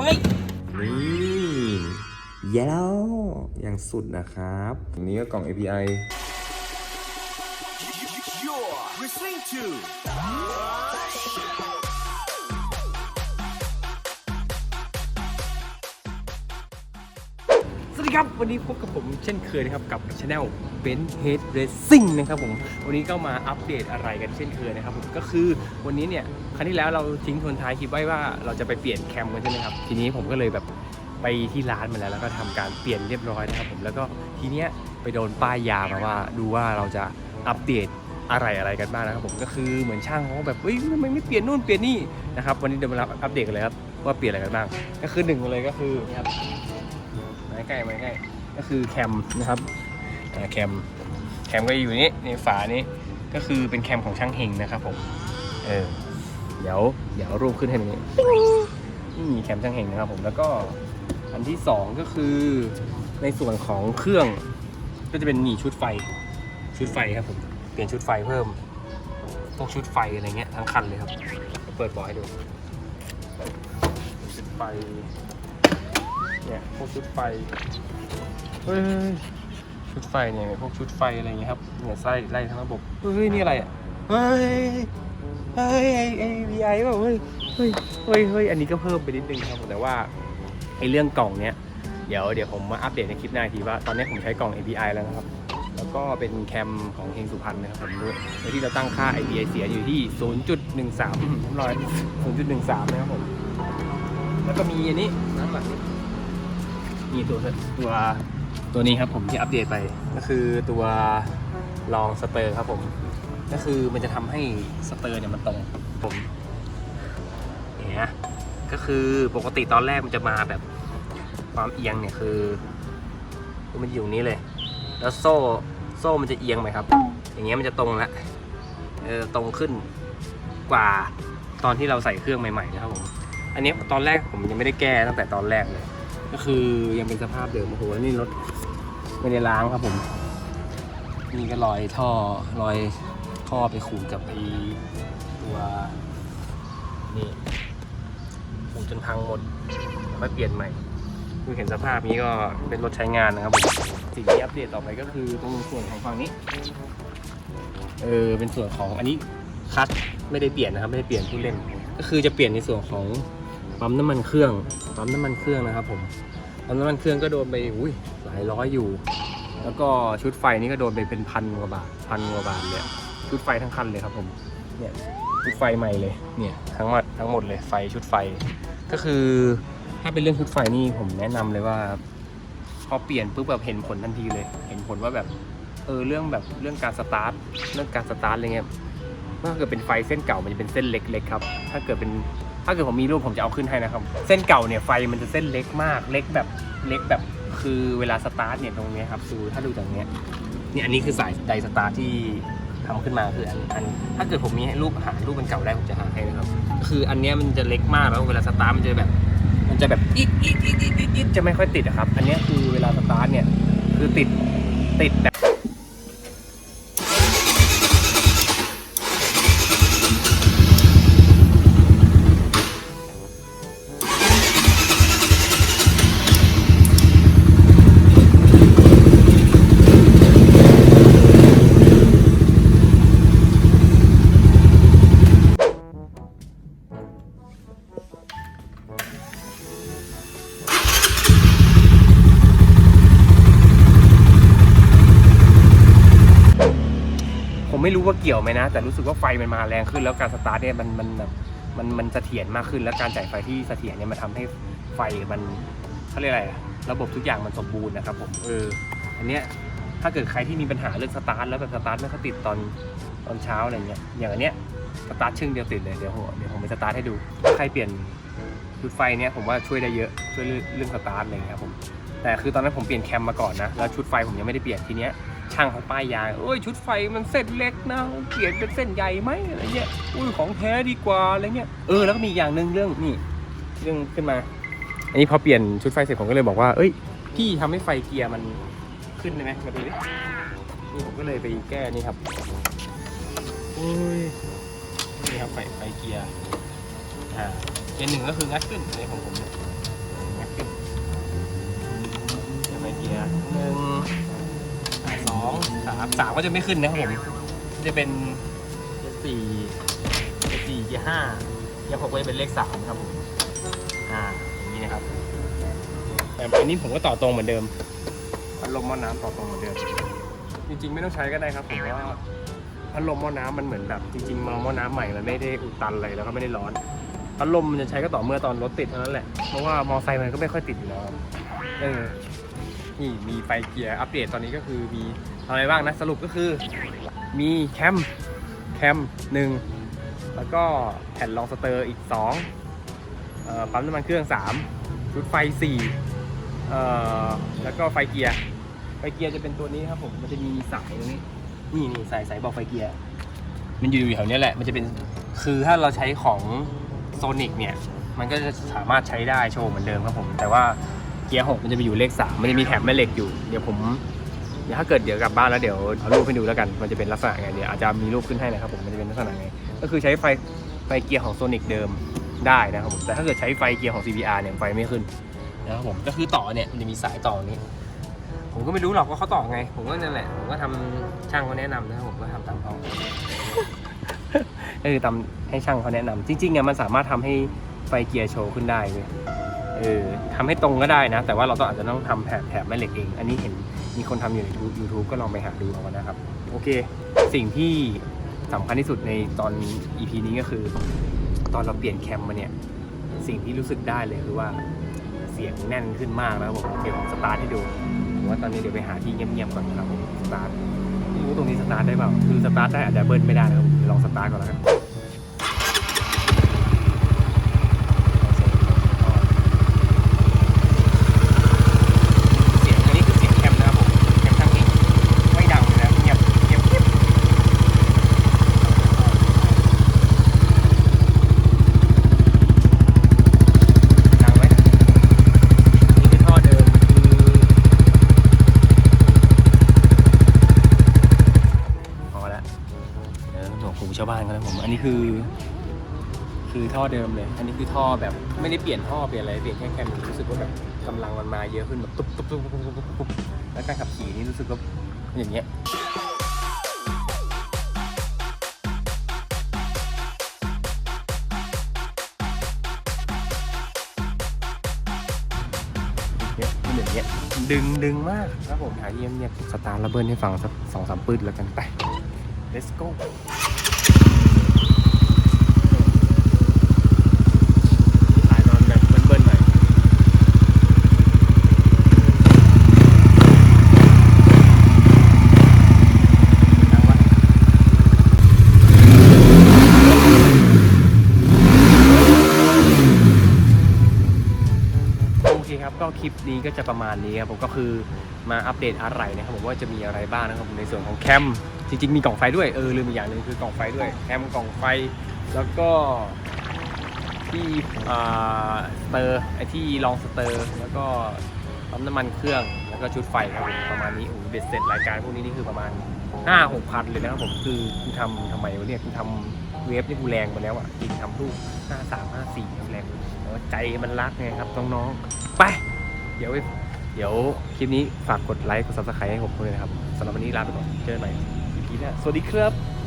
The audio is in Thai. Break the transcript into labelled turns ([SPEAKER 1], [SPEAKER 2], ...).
[SPEAKER 1] เฮ้ย
[SPEAKER 2] นี่เย้แล้วอย่างสุดนะครับอันนี้ก็กล่อง API
[SPEAKER 3] You're listening to
[SPEAKER 1] ครับ วันนี้พบกับผมเช่นเคยนะครับ กับช anel Ben Head Racing นะครับผม วันนี้ก็มาอัปเดตอะไรกันเช่นเคยนะครับผมก็คือวันนี้เนี่ยครั้งที่แล้วเราทิ้งทวนท้ายคลิปไว้ว่าเราจะไปเปลี่ยนแคมกันใช่ไหมครับ ทีนี้ผมก็เลยแบบไปที่ร้านมาแล้วแล้วก็ทำการเปลี่ยนเรียบร้อยนะครับผมแล้วก็ทีเนี้ยไปโดนป้ายยามาว่าดูว่าเราจะอัปเดตอะไรอะไรกันบ้างนะครับผมก็คือเหมือนช่างเขาแบบเฮ้ยทำไมไม่เปลี่ยนนู่นเปลี่ยนนี่นะครับวันนี้เดี๋ยวมารับอัปเดตกันเลยครับว่าเปลี่ยนอะไรกันบ้างก็คือหนึ่งเลยก็คือนี่ครับ ใกล้มาใกล้ก็คือแคมนะครับแคมแคมก็อยู่นี่ในฝานี้ก็คือเป็นแคมของช่างเฮงนะครับผมเออเดี๋ยวเดี๋ยวรูปขึ้นให้ตรงนี้นี่แคมช่างเฮงนะครับผมแล้วก็อันที่สองก็คือในส่วนของเครื่องก็จะเป็นหนีชุดไฟชุดไฟครับผมเปลี่ยนชุดไฟเพิ่มพวกชุดไฟอะไรเงี้ยทั้งคันเลยครับ เปิดบาะให้ดูชุดไฟ เนี่ยพวกชุดไฟเฮ้ยชุดไฟเนี่ยพวกชุดไฟอะไรเงี้ยครับเนี่ยไส้ไล่ทั้งระบบเฮ้ยนี่อะไรอะเฮ้ยเฮ้ยไอไอวีไอเปล่าเฮ้ยเฮ้ยเฮ้ยเฮ้ยอันนี้ก็เพิ่มไปนิดนึงครับแต่ว่าไอเรื่องกล่องเนี้ยเดี๋ยวเดี๋ยวผมมาอัปเดตในคลิปหน้าทีว่าตอนนี้ผมใช้กล่อง API แล้วนะครับ แล้วก็เป็นแคมของเฮงสุพรรณนะครับผมด้วยโดยที่เราตั้งค่า API เสียอยู่ที่ 0.13ผมรอย0.13 นะครับผม แล้วก็มีอันนี้น้ำหลังนี้ นี่ตัวตัวตัวนี้ครับผมที่อัปเดตไป ก็คือตัวลองสเตอร์ครับผม ก็คือมันจะทำให้สเตอร์เนี่ยมันตรงผมเนี่ยก็คือปกติตอนแรกมันจะมาแบบความเอียงเนี่ยคือคือมันอยู่นี้เลย แล้วโซ่โซ่มันจะเอียงไหมครับ อย่างเงี้ยมันจะตรงล้วเออตรงขึ้นกว่าตอนที่เราใส่เครื่องใหม่ๆนะครับผม อันนี้ตอนแรกผมยังไม่ได้แก้ตั้งแต่ตอนแรกเลย ก็คือยังเป็นสภาพเดิมโอ้โหนี่รถไม่ได้ล้างครับผม นี่ก็รอยท่อรอยท่อไปขูดกับไอตัวนี่ขูดจนพังหมดแล้วค่เปลี่ยนใหม่คือเห็นสภาพนี้ก็เป็นรถใช้งานนะครับผมสิ่งที่อัปเดตต่อไปก็คือตรงส่วนของฝั่งนี้เออเป็นส่วนของอันนี้คัดไม่ได้เปลี่ยนนะครับไม่ได้เปลี่ยนผู้เล่น ก็คือจะเปลี่ยนในส่วนของ ปั๊มน้ำมันเครื่องปั๊มน้ำมันเครื่องนะครับผมปั๊มน้ำมันเครื่องก็โดนไปอุ้ยหลายร้อยอยู่ แล้วก็ชุดไฟนี่ก็โดนไปเป็นพันกว่าบาทพันกว่าบาทเลยชุดไฟทั้งคันเลยครับผมเนี่ยชุดไฟใหม่เลยเนี่ยทั้งหมดทั้งหมดเลยไฟชุดไฟ ก็คือถ้าเป็นเรื่องชุดไฟนี่ผมแนะนำเลยว่า พอเปลี่ยนปุ๊บแบบเห็นผลทันทีเลย เห็นผลว่าแบบเออเรื่องแบบเรื่องการสตาร์ทเรื่องการสตาร์ทอะไรเงี้ยถ้าเกิดเป็นไฟเส้นเก่ามันจะเป็นเส้นเล็กๆครับ ถ้าเกิดเป็น ถ้าเกิดผมมีรูปผมจะเอาขึ้นให้นะครับ เส้นเก่าเนี่ยไฟมันจะเส้นเล็กมาก เล็กแบบเล็กแบบคือเวลาสตาร์ทเนี่ยตรงเนี้ยครับดูถ้าดูจากเนี้ยเนี่ยอันนี้คือสายไดสตาร์ทที่ทำขึ้นมาคืออันอันถ้าเกิดผมมีให้รูปหารูปมันเก่าได้ผมจะหาให้นะครับ คืออันเนี้ยมันจะเล็กมากแล้วเวลาสตาร์ทมันจะแบบ มันจะแบบอีดอีดอีดอีดอีดอีดจะไม่ค่อยติดอะครับ อันเนี้ยคือเวลาสตาร์ทเนี่ยคือติดติดแไม่รู้ว่าเกี่ยวไหมนะ แต่รู้สึกว่าไฟมันมาแรงขึ้น แล้วการสตาร์ทเนี่ยมันมันแบบมันมันเสถียรมากขึ้น แล้วการจ่ายไฟที่เสถียรเนี่ยมันทำให้ไฟมันเขาเรียกอะไรระบบทุกอย่างมันสมบูรณ์นะครับผมเอออันเนี้ยถ้าเกิดใครที่มีปัญหาเรื่องสตาร์ทแล้วแบบสตาร์ทไม่ค่อยติดตอนตอนเช้าอะไรเงี้ยอย่างอันเนี้ยสตาร์ทชึ่งเดียวติดเลยเดี๋ยวผมเดี๋ยวผมไปสตาร์ทให้ดูใครเปลี่ยนชุดไฟเนี่ยผมว่าช่วยได้เยอะช่วยเรื่องเรื่องสตาร์ทอะไรเงี้ยครับผมแต่คือตอนนั้นผมเปลี่ยนแคมมาก่อนนะแล้วชุดไฟผมยังไม่ได้เปลี่ยนทีเนี้ย ช่างเขาป้ายยางเอ้ยชุดไฟมันเส้นเล็กนะเปลี่ยนเป็นเส้นใหญ่ไหมอะไรเงี้ยอุ้ยของแท้ดีกว่าอะไรเงี้ยเออแล้วก็มีอย่างหนึ่งเรื่องนี่เรื่องขึ้นมา อันนี้พอเปลี่ยนชุดไฟเสร็จผมก็เลยบอกว่า เอ้ยพี่ทำให้ไฟเกียร์มันขึ้นได้ไหมมาดูดินี่ผมก็เลยไปแก้นี่ครับอุ้ยนี่ครับไฟไฟเกียร์อ่าเกียร์หนึ่งก็คืองัดขึ้นในของผมเนี่ยงัดขึ้นไฟเกียร์หนึ่ง องสามสามก็จะไม่ขึ้นนะครับผมจะเป็นเกียร์สี่เกียร์สี่เกียร์ห้าเกียร์หกก็จะเป็นเลขสามครับผมอ่าอย่างนี้นะครับแต่อันนี้ผมก็ต่อตรงเหมือนเดิมพัดลมหม้อน้ำต่อตรงเหมือนเดิมจริง ๆ ไม่ต้องใช้ก็ได้ครับผมว่าพัดลมหม้อน้ำมันเหมือนแบบจริงๆมาหม้อน้ำใหม่มันไม่ได้อุดตันอะไรแล้วก็ไม่ได้ร้อนพัดลมมันจะใช้ก็ต่อเมื่อตอนรถติดเท่านั้นแหละ เพราะว่ามอไซค์มันก็ไม่ค่อยติดอยู่แล้วครับเออนี่มีไฟเกียร์อัปเดตตอนนี้ก็คือมี อะไรบ้างนะ สรุปก็คือมีแคมแคมหนึ่งแล้วก็แผ่นรองสเตอร์อีก2เอ่อปั๊มน้ำมันเครื่อง 3 ชุดไฟ4เอ่อแล้วก็ไฟเกียร์ ไฟเกียร์จะเป็นตัวนี้ครับผม มันจะมีสายตรงนี้ นี่นี่สายสายบอกไฟเกียร์ มันอยู่แถวเนี้ยแหละ มันจะเป็น คือถ้าเราใช้ของโซนิกเนี่ย มันก็จะสามารถใช้ได้โชว์เหมือนเดิมครับผม แต่ว่าเกียร์หกมันจะไปอยู่เลขสามมันจะมีแถบแม่เหล็กอยู่ เดี๋ยวผม ถ้าเกิดเดี๋ยวกลับบ้านแล้วเดี๋ยวเอารูปให้ดูแล้วกัน มันจะเป็นลักษณะไงเดี๋ยวอาจจะมีรูปขึ้นให้นะครับผมมันจะเป็นลักษณะไง ก็คือใช้ไฟไฟเกียร์ของโซนิกเดิมได้นะครับผมแต่ถ้าเกิดใช้ไฟเกียร์ของ CBR เนี่ยไฟไม่ขึ้นนะครับผมก็คือต่อเนี่ยมันจะมีสายต่อนี้ ผมก็ไม่รู้หรอกว่าเขาต่อไง ผมก็นั่นแหละผมก็ทำช่างเขาแนะนำนะครับผมก็ทำตามเขาก็คือทำให้ช่างเขาแนะนำจริงๆอะมันสามารถทำให้ไฟเกียร์โชว์ขึ้นได้เลยเออทำให้ตรงก็ได้นะ แต่ว่าเราต้องอาจจะต้องทำแถบแถบแม่เหล็กเอง อันนี้เห็น มีคนทำอยู่ใน YouTube ก็ลองไปหาดูเอานะครับ โอเค สิ่งที่สำคัญที่สุดในตอน EP นี้ก็คือ ตอนเราเปลี่ยนแคมมาเนี่ย สิ่งที่รู้สึกได้เลยคือว่าเสียงแน่นขึ้นมากนะครับผมเดี๋ยวผมสตาร์ทให้ดูผมว่าตอนนี้เดี๋ยวไปหาที่เงียบๆก่อนนะครับผมสตาร์ทไม่รู้ตรงนี้สตาร์ทได้เปล่าคือสตาร์ทได้อาจจะเบิ้ลไม่ได้นะครับเดี๋ยวลองสตาร์ทก่อนแล้วกันเสียงอันนี้คือเสียงแคมนะครับผมแคมทั้งนี้ไม่ดังเลยนะเงียบเงียบเงียบ ดังไหมนี่คือท่อเดิมคือพอละเดี๋ยวหนวกหูชาวบ้า นกันนะผมอันนี้คือ คือท่อเดิมเลย อันนี้คือท่อแบบไม่ได้เปลี่ยนท่อเปลี่ยนอะไรเปลี่ยนแค่แคมรู้สึกว่าแบบกำลังมันมาเยอะขึ้นแบบตุ๊บตุ๊บตุ๊บตุ๊บตุ๊บตุ๊บแล้วการขับขี่นี่รู้สึกว่าอย่างเงี้ยเนี่ยเป็นอย่างเงี้ยดึงดึงมากครับผมหาเยี่ยมเงียบสตาร์ทระเบิดให้ฟังสักสองสามปืนแล้วกันไป let's go ถ่ายตอนแบบเบิ้ลๆหน่อยดังวะ โอเคครับก็ค ลิปนี้ก็จะประมาณนี้ครับผมก็คือมาอัปเดตอะไรนะครับผมว่าจะมีอะไรบ้างนะครับผมในส่วนของแคมจริงๆมีกล่องไฟด้วยเออลืมอีกอย่างหนึ่งคือกล่องไฟด้วยแคมกล่องไฟ แล้วก็ที่สเตอร์ไอที่รองสเตอร์แล้วก็ปั๊มน้ำมันเครื่องแล้วก็ชุดไฟครับผมประมาณนี้โอ้โหเบ็ดเสร็จรายการพวกนี้นี่คือประมาณห้าหกพันเลยนะครับผมคือกูทำทำไมวะเนี่ยกูทำเวฟนี่กูแรงไปแล้วอะจริงทำลูกห้าสามห้าสี่แรงแต่ว่าใจมันรักไงครับน้องๆไป เดี๋ยวเดี๋ยวคลิปนี้ฝากกดไลค์กด subscribe ให้ผมด้วยนะครับสำหรับวันนี้ลาไปก่อนเจอกันใหม่ทีหน้าสวัสดีครับ